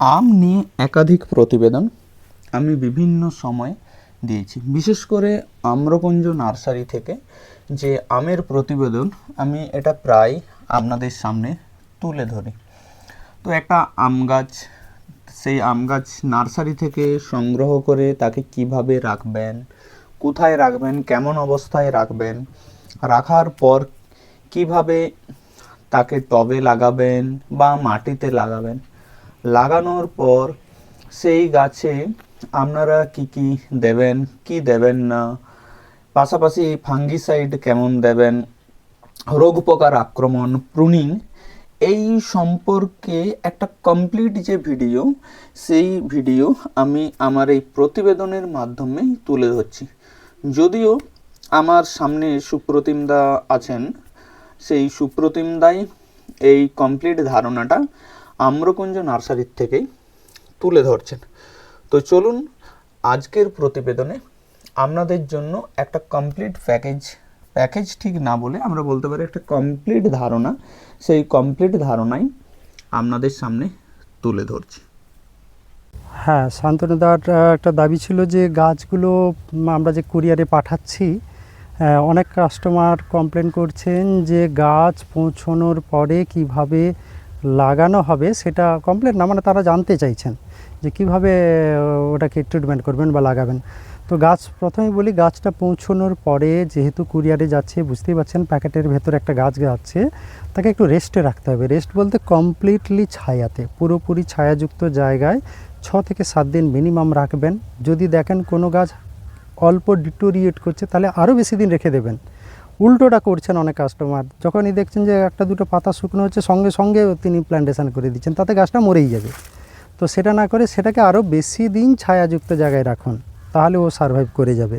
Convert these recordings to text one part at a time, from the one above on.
আম নিয়ে একাধিক প্রতিবেদন আমি বিভিন্ন সময় দিয়েছি। বিশেষ করে আম্রকুঞ্জ নার্সারি থেকে যে আমের প্রতিবেদন আমি এটা প্রায় আপনাদের সামনে তুলে ধরি। তো একটা আম গাছ, সেই আম গাছ নার্সারি থেকে সংগ্রহ করে তাকে কীভাবে রাখবেন, কোথায় রাখবেন, কেমন অবস্থায় রাখবেন, রাখার পর কীভাবে তাকে টবে লাগাবেন বা মাটিতে লাগাবেন লাগানোর পর সেই গাছে আপনারা কি কি দেবেন কি দেবেন না? পাশাপাশি ফাঙ্গিসাইড কেমন দেবেন? রোগ পোকার আক্রমণ, প্রুনিং, এই সম্পর্কে একটা কমপ্লিট যে ভিডিও সেই ভিডিও আমি আমার এই প্রতিবেদনের মাধ্যমে তুলে ধরছি। যদিও আমার সামনে সুপ্রতিম দা আছেন, সেই সুপ্রতিম দাই এই কমপ্লিট ধারণাটা আম্রকুঞ্জ নার্সারির থেকেই তুলে ধরছেন। তো চলুন আজকের প্রতিবেদনে আপনাদের জন্য একটা কমপ্লিট প্যাকেজ প্যাকেজ ঠিক না বলে আমরা বলতে পারি একটা কমপ্লিট ধারণা, সেই কমপ্লিট ধারণাই আপনাদের সামনে তুলে ধরছি। হ্যাঁ শান্তনুদার একটা দাবি ছিল যে গাছগুলো আমরা যে কুরিয়ারে পাঠাচ্ছি অনেক কাস্টমার কমপ্লেন করছেন যে গাছ পৌঁছানোর পরে কীভাবে লাগানো হবে সেটা কমপ্লেন না মানে তারা জানতে চাইছেন যে কীভাবে ওটাকে ট্রিটমেন্ট করবেন বা লাগাবেন। তো গাছ প্রথমে বলি গাছটা পৌঁছানোর পরে যেহেতু কুরিয়ারে যাচ্ছে, বুঝতেই পারছেন প্যাকেটের ভেতরে একটা গাছ যাচ্ছে, তাকে একটু রেস্টে রাখতে হবে। রেস্ট বলতে কমপ্লিটলি ছায়াতে, পুরোপুরি ছায়াযুক্ত জায়গায় ছ থেকে সাত দিন মিনিমাম রাখবেন। যদি দেখেন কোনো গাছ অল্প ডিটোরিয়েট করছে, তাহলে আরও বেশি দিন রেখে দেবেন। উল্টোটা করছেন অনেক কাস্টমার যখনই দেখছেন যে একটা দুটো পাতা শুকনো হচ্ছে, সঙ্গে সঙ্গে তিনি প্ল্যান্টেশন করে দিচ্ছেন, তাতে গাছটা মরেই যাবে। তো সেটা না করে সেটাকে আরও বেশি দিন ছায়াযুক্ত জায়গায় রাখুন, তাহলে ও সারভাইভ করে যাবে।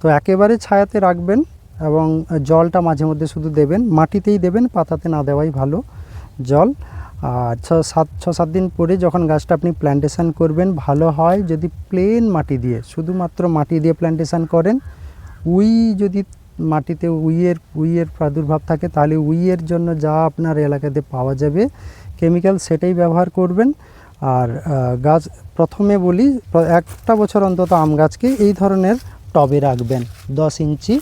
তো একেবারে ছায়াতে রাখবেন এবং জলটা মাঝে মধ্যে শুধু দেবেন, মাটিতেই দেবেন, পাতাতে না দেওয়াই ভালো জল। আর ছ, সাত ছ, সাত দিন পরে যখন গাছটা আপনি প্ল্যান্টেশন করবেন, ভালো হয় যদি প্লেন মাটি দিয়ে, শুধুমাত্র মাটি দিয়ে প্ল্যান্টেশন করেন উই যদি মাটিতে উইয়ের উইয়ের প্রাদুর্ভাব থাকে, তাহলে উইয়ের জন্য যা আপনার এলাকাতে পাওয়া যাবে কেমিক্যাল সেটাই ব্যবহার করবেন। আর গাছ প্রথমে বলি, একটা বছর অন্তত আম গাছকে এই ধরনের টবে রাখবেন, দশ ইঞ্চি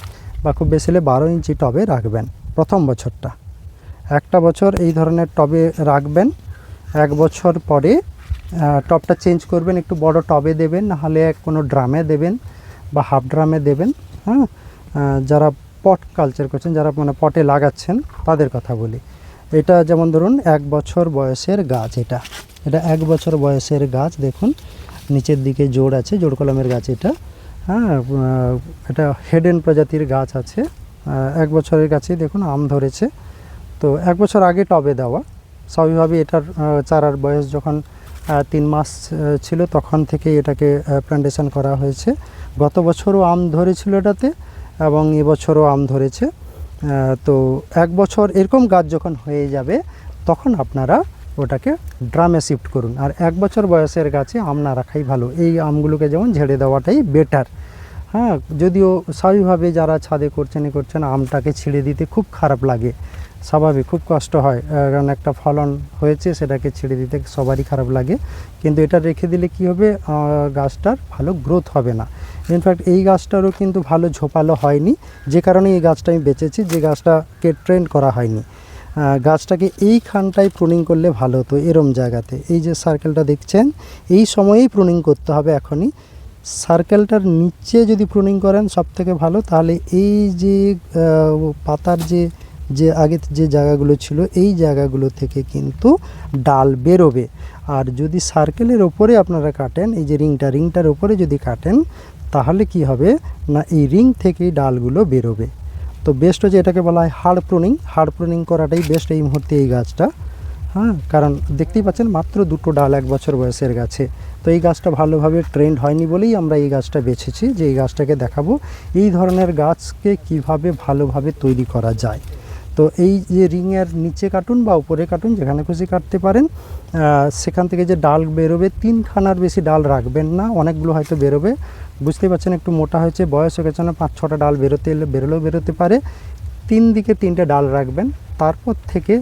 বা খুব বেশি হলে বারো ইঞ্চি টবে রাখবেন, প্রথম বছরটা। একটা বছর এই ধরনের টবে রাখবেন, এক বছর পরে টবটা চেঞ্জ করবেন, একটু বড় টবে দেবেন নাহলে কোনো ড্রামে দেবেন বা হাফ ড্রামে দেবেন হ্যাঁ? যারা পট কালচার করছেন, যারা মানে পটে লাগাচ্ছেন, তাদের কথা বলি। এটা যেমন ধরুন, এক বছর বয়সের গাছ এটা। এটা এক বছর বয়সের গাছ, দেখুন, নিচের দিকে জোড় আছে, জোড় কলমের গাছ এটা। হ্যাঁ এটা হেডেন প্রজাতির গাছ আছে। এক বছরের গাছে দেখুন, আম ধরেছে। তো এক বছর আগে টবে দেওয়া। স্বাভাবিকভাবে এটার চারার বয়স যখন তিন মাস ছিল, তখন থেকে এটাকে প্ল্যান্টেশন করা হয়েছে। গত বছরও আম ধরেছিল এটাতে। এবং এবছরও আম ধরেছে। তো এক বছর এরকম গাছ যখন হয়ে যাবে, তখন আপনারা ওটাকে ড্রামে শিফট করুন। আর এক বছর বয়সের গাছে আম না রাখাই ভালো। এই আমগুলোকে যেমন ঝেড়ে দেওয়াটাই বেটার হ্যাঁ যদিও স্বাভাবিকভাবে যারা ছাদে করছেন, এ করছেন, আমটাকে ছিঁড়ে দিতে খুব খারাপ লাগে। স্বাভাবিক, খুব কষ্ট হয় কারণ একটা ফলন হয়েছে, সেটাকে ছেড়ে দিতে সবারই খারাপ লাগে। কিন্তু এটা রেখে দিলে কি হবে? গাছটার ভালো গ্রোথ হবে না। ইনফ্যাক্ট এই গাছটারও কিন্তু ভালো ঝোপালো হয়নি। যে কারণে এই গাছটা আমি বেঁচেছি, যে গাছটাকে ট্রেন্ড করা হয়নি। গাছটাকে এইখানটায় প্রুনিং করলে ভালো হতো, এরম জায়গাতে। এই যে সার্কেলটা দেখছেন, এই সময়েই প্রুনিং করতে হবে এখনই। সার্কেলটার নিচে যদি প্রুনিং করেন সব থেকে ভালো, তাহলে এই যে পাতার যে যে আগে যে জায়গাগুলো ছিল, এই জায়গাগুলো থেকে কিন্তু ডাল বেরোবে। আর যদি সার্কেলের ওপরে আপনারা কাটেন, এই যে রিংটা, রিংটার ওপরে যদি কাটেন, তাহলে কি হবে? না, এই রিং থেকেই ডালগুলো বেরোবে। তো বেস্ট হচ্ছে এটাকে বলা হয় হাড় প্রুনিং হাড় প্রুনিং করাটাই বেস্ট এই মুহূর্তে এই গাছটা। হ্যাঁ কারণ দেখতেই পাচ্ছেন মাত্র দুটো ডাল এক বছর বয়সের গাছে। তো এই গাছটা ভালোভাবে ট্রেন্ড হয়নি বলেই আমরা এই গাছটা বেছেছি, যে এই গাছটাকে দেখাবো। এই ধরনের গাছকে কীভাবে ভালোভাবে তৈরি করা যায়। তো এই যে রিংয়ের নিচে কাটুন বা উপরে কাটুন যেখানে খুশি কাটতে পারেন সেখান থেকে যে ডাল বেরোবে, তিনখানার বেশি ডাল রাখবেন না, অনেকগুলো হয়তো বেরোবে। বুঝতেই পারছেন, একটু মোটা হয়েছে, বয়স হয়ে গেছে না পাঁচ ছটা ডাল বেরোতে এলে, বেরোলেও বেরোতে পারে। তিন দিকে তিনটে ডাল রাখবেন, তারপর থেকে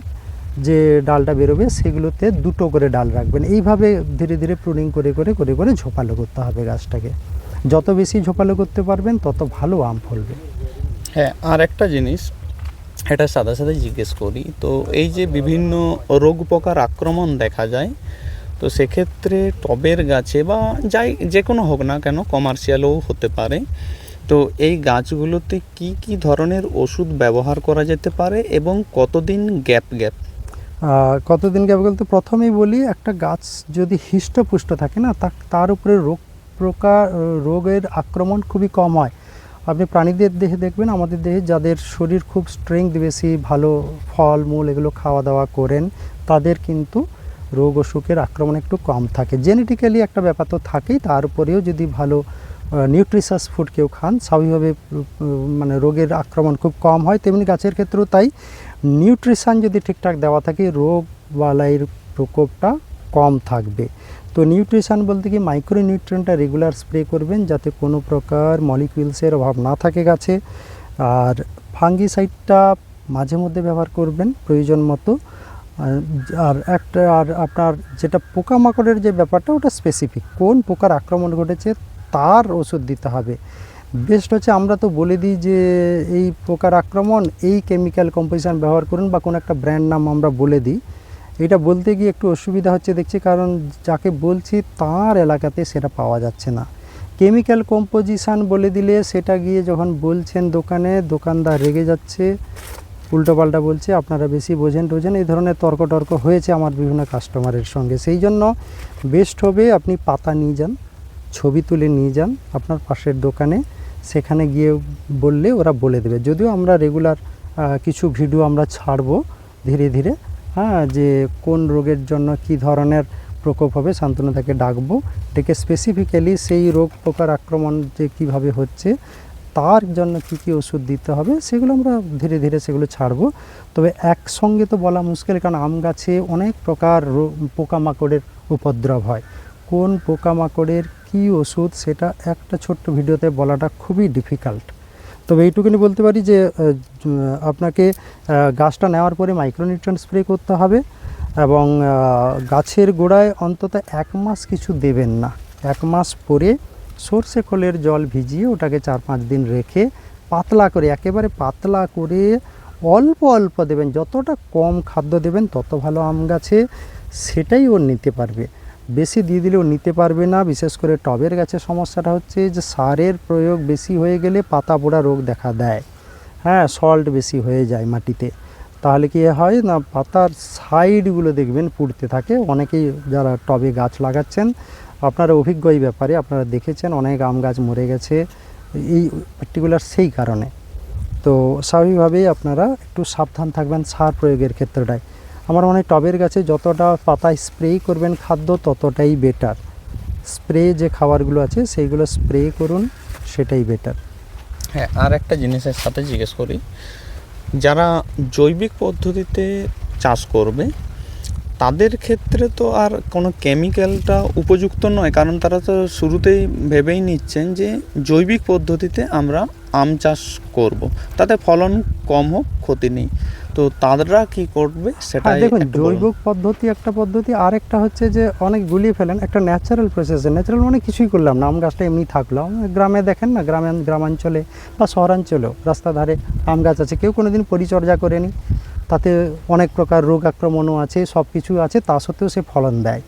যে ডালটা বেরোবে, সেগুলোতে দুটো করে ডাল রাখবেন। এইভাবে ধীরে ধীরে প্রুনিং করে করে করে করে ঝোপালো করতে হবে গাছটাকে। যত বেশি ঝোপালো করতে পারবেন, তত ভালো আম ফলবে। হ্যাঁ আর একটা জিনিস এটা সাদা সাদা জিজ্ঞেস করি। তো এই যে বিভিন্ন রোগ পোকার আক্রমণ দেখা যায়, তো সেক্ষেত্রে টবের গাছে বা যাই যে কোনো হোক না কেন কমার্শিয়ালও হতে পারে। তো এই গাছগুলোতে কি কি ধরনের ওষুধ ব্যবহার করা যেতে পারে এবং কতদিন গ্যাপ গ্যাপ? কতদিন গ্যাপ বলতে প্রথমেই বলি, একটা গাছ যদি হৃষ্টপুষ্ট থাকে না তার উপরে রোগ প্রকার রোগের আক্রমণ খুবই কম হয়। আপনি প্রাণীদের দেহে দেখবেন, আমাদের দেহে যাদের শরীর খুব স্ট্রেংথ বেশি, ভালো ফল, মূল এগুলো খাওয়া দাওয়া করেন, তাদের কিন্তু রোগ অসুখের আক্রমণ একটু কম থাকে। জেনেটিক্যালি একটা ব্যাপার তো থাকেই, তার উপরেও যদি ভালো নিউট্রিশাস ফুড কেউ খান, স্বাভাবিকভাবে মানে রোগের আক্রমণ খুব কম হয়। তেমনি গাছের ক্ষেত্রেও তাই নিউট্রিশান যদি ঠিকঠাক দেওয়া থাকে রোগ বালাইয়ের প্রকোপটা কম থাকবে। তো নিউট্রিশন বলতে কি মাইক্রো নিউট্রিয়েন্টটা রেগুলার স্প্রে করবেন যাতে কোনো প্রকার মলিকিউলসের অভাব না থাকে গাছে। আর ফাঙ্গিসাইডটা মাঝে মধ্যে ব্যবহার করবেন প্রয়োজন মতো। আর- একটা আর আপনার যেটা পোকামাকড়ের যে ব্যাপারটা ওটা স্পেসিফিক কোন পোকার আক্রমণ ঘটেছে তার ওষুধ দিতে হবে। বেস্ট হচ্ছে আমরা তো বলে দিই যে এই পোকার আক্রমণ এই কেমিক্যাল কম্পোজিশন ব্যবহার করুন বা কোনো একটা ব্র্যান্ড নাম আমরা বলে দিই। এটা বলতে গিয়ে একটু অসুবিধা হচ্ছে, দেখছি কারণ যাকে বলছি তার এলাকাতে সেটা পাওয়া যাচ্ছে না। কেমিক্যাল কম্পোজিশান বলে দিলে সেটা গিয়ে যখন বলছেন দোকানে, দোকানদার রেগে যাচ্ছে, উল্টোপাল্টা বলছে, আপনারা বেশি বোঝেন টোঝেন, এই ধরনের তর্ক টর্ক হয়েছে আমার বিভিন্ন কাস্টমারের সঙ্গে। সেই জন্য বেস্ট হবে আপনি পাতা নিয়ে যান, ছবি তুলে নিয়ে যান আপনার পাশের দোকানে, সেখানে গিয়ে বললে ওরা বলে দেবে। যদিও আমরা রেগুলার কিছু ভিডিও আমরা ছাড়বো ধীরে ধীরে হ্যাঁ যে কোন রোগের জন্য কি ধরনের প্রকোপ হবে শান্তনু তাকে ডাকবো। ডেকে স্পেসিফিক্যালি সেই রোগ পোকার আক্রমণ যে কীভাবে হচ্ছে, তার জন্য কি কি ওষুধ দিতে হবে, সেগুলো আমরা ধীরে ধীরে সেগুলো ছাড়বো। তবে একসঙ্গে তো বলা মুশকিল, কারণ আম গাছে অনেক প্রকার পোকামাকড়ের উপদ্রব হয়। কোন পোকামাকড়ের কি ওষুধ, সেটা একটা ছোট্ট ভিডিওতে বলাটা খুবই ডিফিকাল্ট তবে এইটুকুনি বলতে পারি যে আপনাকে গাছটা নেওয়ার পরে মাইক্রোনিউট্রিয়েন্ট স্প্রে করতে হবে এবং গাছের গোড়ায় অন্তত এক মাস কিছু দেবেন না। এক মাস পরে সর্ষে খোলের জল ভিজিয়ে ওটাকে চার পাঁচ দিন রেখে পাতলা করে, একেবারে পাতলা করে অল্প অল্প দেবেন। যতটা কম খাদ্য দেবেন, তত ভালো আম গাছে সেটাই ও নিতে পারবে। বেশি দিয়ে দিলেও নিতে পারবে না। বিশেষ করে টবের গাছে সমস্যাটা হচ্ছে যে সারের প্রয়োগ বেশি হয়ে গেলে পাতা পোড়া রোগ দেখা দেয়। হ্যাঁ সল্ট বেশি হয়ে যায় মাটিতে। তাহলে কি হয় না, পাতার সাইডগুলো দেখবেন পুড়তে থাকে। অনেকেই যারা টবে গাছ লাগাচ্ছেন, আপনারা অভিজ্ঞ এই ব্যাপারে আপনারা দেখেছেন, অনেক আম গাছ মরে গেছে, এই পার্টিকুলার সেই কারণে। তো স্বাভাবিকভাবেই আপনারা একটু সাবধান থাকবেন সার প্রয়োগের ক্ষেত্রটায়। আমার মনে হয় টবের গাছে যতটা পাতায় স্প্রে করবেন খাদ্য, ততটাই বেটার স্প্রে যে খাবারগুলো আছে, সেইগুলো স্প্রে করুন, সেটাই বেটার হ্যাঁ আর একটা জিনিসের সাথে জিজ্ঞেস করি। যারা জৈবিক পদ্ধতিতে চাষ করবে, তাদের ক্ষেত্রে তো আর কোনো কেমিক্যালটা উপযুক্ত নয়, কারণ তারা তো শুরুতেই ভেবেই নিচ্ছেন যে জৈবিক পদ্ধতিতে আমরা আম চাষ করব। তাতে ফলন কম হোক, ক্ষতি নেই। তো তারা কি করবে সেটা হ্যাঁ দেখুন জৈব পদ্ধতি একটা পদ্ধতি আর একটা হচ্ছে যে অনেক গুলিয়ে ফেলেন একটা ন্যাচারাল প্রসেসে ন্যাচারাল মানে কিছুই করলাম না আম গাছটা এমনি থাকল। গ্রামে দেখেন না গ্রামে গ্রামাঞ্চলে বা শহরাঞ্চলেও রাস্তা ধারে আম গাছ আছে কেউ কোনো দিন পরিচর্যা করেনি তাতে অনেক প্রকার রোগ আক্রমণও আছে সব কিছু আছে তা সত্ত্বেও সে ফলন দেয়।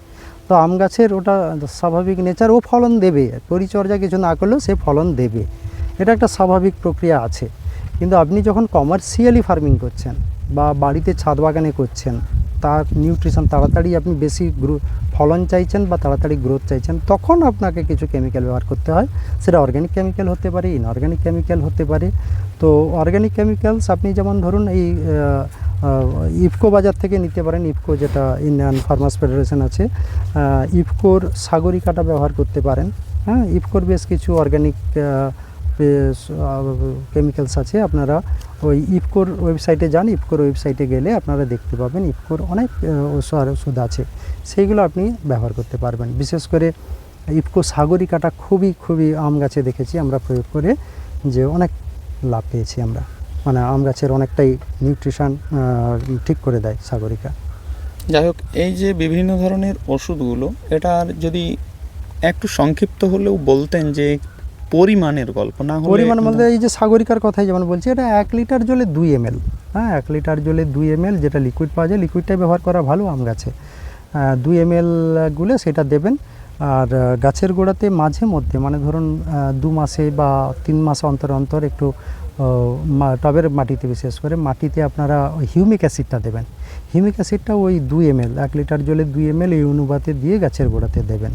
তো আম গাছের ওটা স্বাভাবিক নেচার ও ফলন দেবে পরিচর্যা কিছু না করলেও সে ফলন দেবে। এটা একটা স্বাভাবিক প্রক্রিয়া আছে। কিন্তু আপনি যখন কমার্শিয়ালি ফার্মিং করছেন বা বাড়িতে ছাদ বাগানে করছেন, তার নিউট্রিশন তাড়াতাড়ি আপনি বেশি গ্রো, ফলন চাইছেন বা তাড়াতাড়ি গ্রোথ চাইছেন, তখন আপনাকে কিছু কেমিক্যাল ব্যবহার করতে হয়। সেটা অর্গ্যানিক কেমিক্যাল হতে পারে ইনঅর্গ্যানিক কেমিক্যাল হতে পারে। তো অর্গ্যানিক কেমিক্যালস আপনি যেমন ধরুন এই ইফকো বাজার থেকে নিতে পারেন, ইফকো যেটা ইন্ডিয়ান ফার্মার্স ফেডারেশন আছে ইফকোর সাগরিকাটা ব্যবহার করতে পারেন। হ্যাঁ ইফকোর বেশ কিছু অর্গ্যানিক কেমিক্যালস আছে, আপনারা ওই ইফকোর ওয়েবসাইটে যান, ইফকোর ওয়েবসাইটে গেলে আপনারা দেখতে পাবেন ইফকোর অনেক ওষুধ আছে। সেইগুলো আপনি ব্যবহার করতে পারবেন। বিশেষ করে ইফকো সাগরিকাটা খুবই খুবই আম গাছে দেখেছি আমরা প্রয়োগ করে যে অনেক লাভ পেয়েছি আমরা। মানে আম গাছের অনেকটাই নিউট্রিশন ঠিক করে দেয় সাগরিকা। যাই হোক, এই যে বিভিন্ন ধরনের ওষুধগুলো এটার যদি একটু সংক্ষিপ্ত হলেও বলতেন যে পরিমাণের গল্প না পরিমাণ বলতে এই যে সাগরিকার কথাই যেমন বলছি এটা এক লিটার জলে দুই এম হ্যাঁ এক লিটার জলে দুই এম যেটা লিকুইড পাওয়া যায় লিকুইডটাই ব্যবহার করা ভালো আম গাছে। দুই এম গুলে সেটা দেবেন আর গাছের গোড়াতে মাঝে মধ্যে মানে ধরুন দু মাসে বা তিন মাস অন্তর অন্তর একটু টবের মাটিতে বিশেষ করে মাটিতে আপনারা হিউমিক অ্যাসিডটা দেবেন। হিউমিক অ্যাসিডটা ওই দুই এম এক লিটার জলে দুই এম এই অনুপাতে দিয়ে গাছের গোড়াতে দেবেন।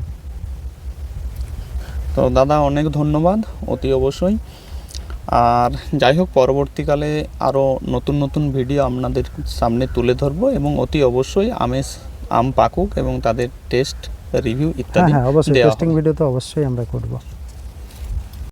তো দাদা অনেক ধন্যবাদ অতি অবশ্যই। আর যাই হোক পরবর্তীকালে আরও নতুন নতুন ভিডিও আপনাদের সামনে তুলে ধরব এবং অতি অবশ্যই আমেজ আম পাকুক এবং তাদের টেস্ট রিভিউ হ্যাঁ ইত্যাদি হ্যাঁ অবশ্যই দেওয়া টেস্টিং ভিডিও তো অবশ্যই আমরা করব।